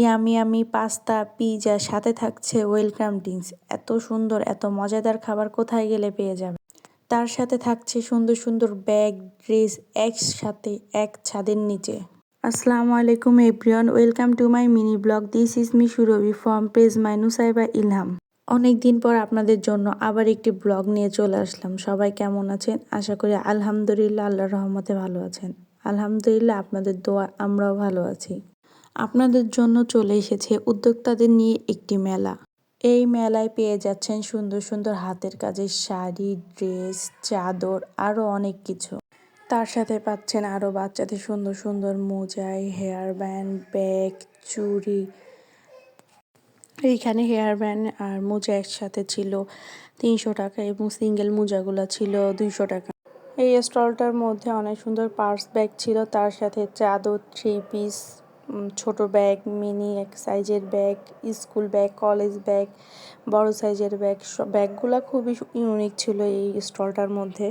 Yummy yummy, pasta pizza সাথে থাকছে welcome drinks. এত সুন্দর, এত মজাদার খাবার কোথায় গেলে পেয়ে যাবে? তার সাথে থাকছে সুন্দর সুন্দর ব্যাগ, ড্রেস একসাথে এক ছাদের নিচে। আসসালামু আলাইকুম everyone, welcome to my mini blog. This is me Surabhi from page Mainusaiba Ilham. অনেক দিন পর আপনাদের জন্য আবার একটি ব্লগ নিয়ে চলে আসলাম। সবাই কেমন আছেন? আশা করি আলহামদুলিল্লাহ, আল্লাহর রহমতে ভালো আছেন। আলহামদুলিল্লাহ, আপনাদের দোয়া আমরাও ভালো আছি। আপনাদের জন্য চলে এসেছে উদ্যোক্তাদের নিয়ে একটি মেলা। এই মেলায় পেয়ে যাচ্ছেন সুন্দর সুন্দর হাতের কাজের শাড়ি, ড্রেস, চাদর আরও অনেক কিছু। তার সাথে পাচ্ছেন আরও বাচ্চাদের সুন্দর সুন্দর মোজাই, হেয়ার ব্যান্ড, ব্যাগ, চুড়ি। এইখানে হেয়ার ব্যান্ড আর মোজা একসাথে ছিল তিনশো টাকা এবং সিঙ্গেল মোজাগুলো ছিল দুইশো টাকা। এই স্টলটার মধ্যে অনেক সুন্দর পার্স ব্যাগ ছিল, তার সাথে চাদর, থ্রি পিস ছোট ব্যাগ মিনি এক সাইজের bag school bag college bag বড় সাইজের ব্যাগ সব ব্যাগগুলো খুবই ইউনিক ছিল এই স্টলটার মধ্যে।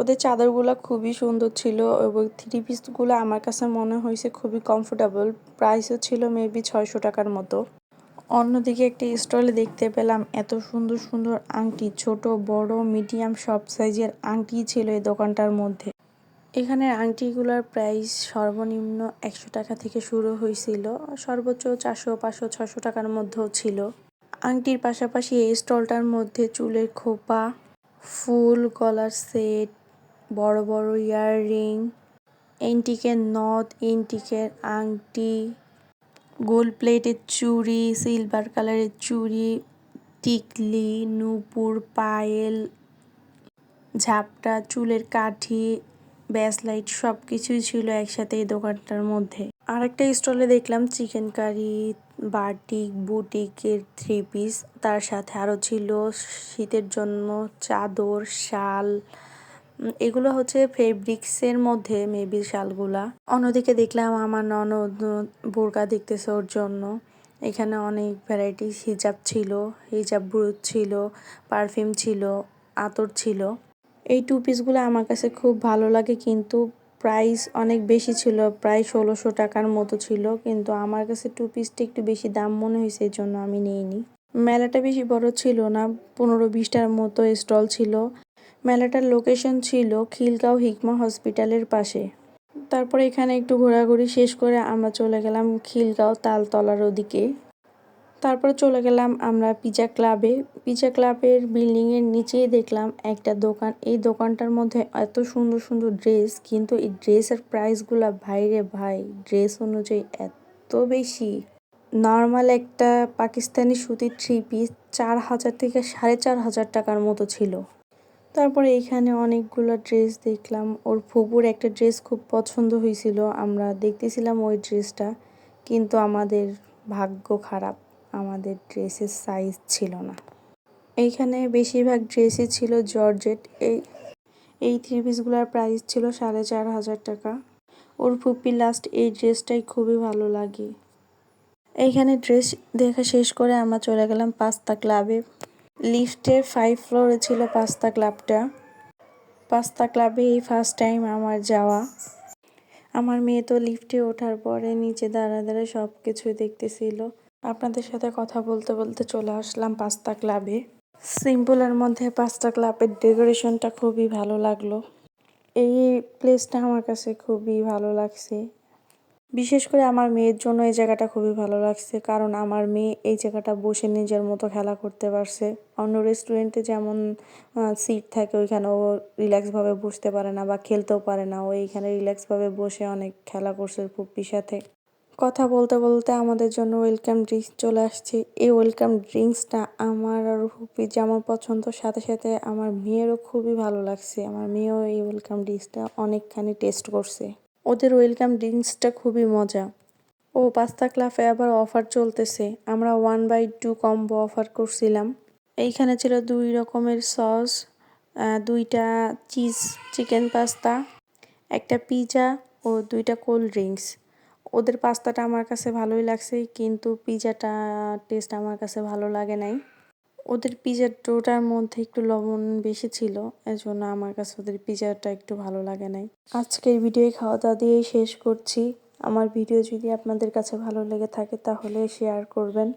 ওদের চাদরগুলো খুবই সুন্দর ছিল এবং থ্রি পিসগুলো আমার কাছে মনে হয়েছে খুবই কমফোর্টেবল প্রাইসও ছিল মেবি ছয়শো টাকার মতো। অন্যদিকে একটি স্টলে দেখতে পেলাম এত সুন্দর সুন্দর আংটি, ছোট, বড় মিডিয়াম সব সাইজের আংটি ছিল এই দোকানটার মধ্যে। এখানে আংটিগুলোর প্রাইস সর্বনিম্ন একশো টাকা থেকে শুরু হয়েছিল। সর্বোচ্চ চারশো, পাঁচশো ছশো টাকার মধ্যেও ছিল। আংটির পাশাপাশি এই স্টলটার মধ্যে চুলের খোপা, ফুল গলার সেট, বড় বড় ইয়াররিং, এন্টিকের নথ, এন্টিকের আংটি গোল্ড প্লেটের চুড়ি, সিলভার কালারের চুড়ি, টিকলি, নূপুর, পায়েল, ঝাপটা, চুলের কাঠি ব্যাসলাইট সব কিছুই ছিল একসাথে এই দোকানটার মধ্যে। আর একটা স্টলে দেখলাম চিকেন কারি বাটিক বুটিকের থ্রি পিস তার সাথে আরও ছিল শীতের জন্য চাদর, শাল। এগুলো হচ্ছে ফেব্রিক্সের মধ্যে মেবি শালগুলা। অন্যদিকে দেখলাম আমার ননদ বোরকা দেখতেছে ওর জন্য। এখানে অনেক ভ্যারাইটিস হিজাব ছিল, হিজাব ব্রুজ ছিল পারফিউম ছিল, আতর ছিল। এই টু পিসগুলো আমার কাছে খুব ভালো লাগে, কিন্তু প্রাইস অনেক বেশি ছিল, প্রায় ষোলোশো টাকার মতো ছিল, কিন্তু আমার কাছে টু পিসটা একটু বেশি দাম মনে হয়েছে, এই জন্য আমি নিইনি। মেলাটা বেশি বড় ছিল না, পনেরো বিশটার মতো স্টল ছিল। মেলাটার লোকেশন ছিল খিলগাঁও হিকমা হসপিটালের পাশে। তারপরে এখানে একটু ঘোরাঘুরি শেষ করে আমরা চলে গেলাম খিলগাঁও তালতলার ওদিকে। তারপরে চলে গেলাম আমরা পিজা ক্লাবে পিজা ক্লাবের বিল্ডিংয়ের নিচেই দেখলাম একটা দোকান। এই দোকানটার মধ্যে এত সুন্দর সুন্দর ড্রেস কিন্তু এই ড্রেসের প্রাইসগুলো ভাইরে ভাই ড্রেস অনুযায়ী এত বেশি। নর্মাল একটা পাকিস্তানি সুতির থ্রি পিস চার হাজার থেকে সাড়ে চার হাজার টাকার মতো ছিল। তারপরে এখানে অনেকগুলো ড্রেস দেখলাম। ওর ফুপুর একটা ড্রেস খুব পছন্দ হয়েছিল। আমরা দেখতেছিলাম ওই ড্রেসটা কিন্তু আমাদের ভাগ্য খারাপ। আমাদের ড্রেসের সাইজ ছিল না। এইখানে বেশিরভাগ ড্রেসই ছিল জর্জেট। এই এই থ্রি পিসগুলোর প্রাইস ছিল সাড়ে চার হাজার টাকা। ওর ফুপি লাস্ট এই ড্রেসটাই খুবই ভালো লাগে। এইখানে ড্রেস দেখা শেষ করে আমরা চলে গেলাম পাস্তা ক্লাবে লিফটের ফাইভ ফ্লোরে ছিল পাস্তা ক্লাবটা পাস্তা ক্লাবে এই ফার্স্ট টাইম আমার যাওয়া। আমার মেয়ে তো লিফটে ওঠার পরে নিচে দাঁড়া দাঁড়া সব কিছুই দেখতেছিল। আপনাদের সাথে কথা বলতে বলতে চলে আসলাম পাস্তা ক্লাবে। সিম্পলের মধ্যে পাস্তা ক্লাবের ডেকোরেশনটা খুবই ভালো লাগল। এই প্লেসটা আমার কাছে খুবই ভালো লাগছে। বিশেষ করে আমার মেয়ের জন্য এই জায়গাটা খুবই ভালো লাগছে, কারণ আমার মেয়ে এই জায়গাটা বসে নিজের মতো খেলা করতে পারছে। অন্য রেস্টুরেন্টে যেমন সিট থাকে ওইখানে ও রিল্যাক্সভাবে বসতে পারে না বা খেলতেও পারে না। ও এইখানে রিল্যাক্সভাবে বসে অনেক খেলা করছে পুপ্পির সাথে। কথা বলতে বলতে আমাদের জন্য ওয়েলকাম ড্রিঙ্কস চলে আসছে। এই ওয়েলকাম ড্রিঙ্কসটা আমার আর হুপি যেমন পছন্দ, সাথে সাথে আমার মেয়েরও খুবই ভালো লাগছে। আমার মেয়েও এই ওয়েলকাম ড্রিঙ্কসটা অনেকখানি টেস্ট করছে। ওদের ওয়েলকাম ড্রিঙ্কসটা খুবই মজা। ও পাস্তা ক্লাফে আবার অফার চলতেছে। আমরা one by two combo offer করছিলাম। এইখানে ছিল দুই রকমের সস দুইটা চিজ চিকেন পাস্তা একটা পিজা ও দুইটা কোল্ড ড্রিঙ্কস ওদের পাস্তাটা আমার কাছে ভালোই লাগছে, কিন্তু পিজাটা টেস্ট আমার কাছে ভালো লাগে নাই। ওদের পিজার ডোটার মধ্যে একটু লবণ বেশি ছিল, এজন্য আমার কাছে ওদের পিজাটা একটু ভালো লাগে নাই। আজকের ভিডিও খাওয়া দাওয়া দিয়েই শেষ করছি। আমার ভিডিও যদি আপনাদের কাছে ভালো লেগে থাকে তাহলে শেয়ার করবেন।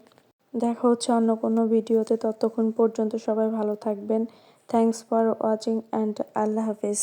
দেখা হচ্ছে অন্য কোনো ভিডিওতে ততক্ষণ পর্যন্ত সবাই ভালো থাকবেন। থ্যাংকস ফর ওয়াচিং অ্যান্ড আল্লাহ হাফিজ।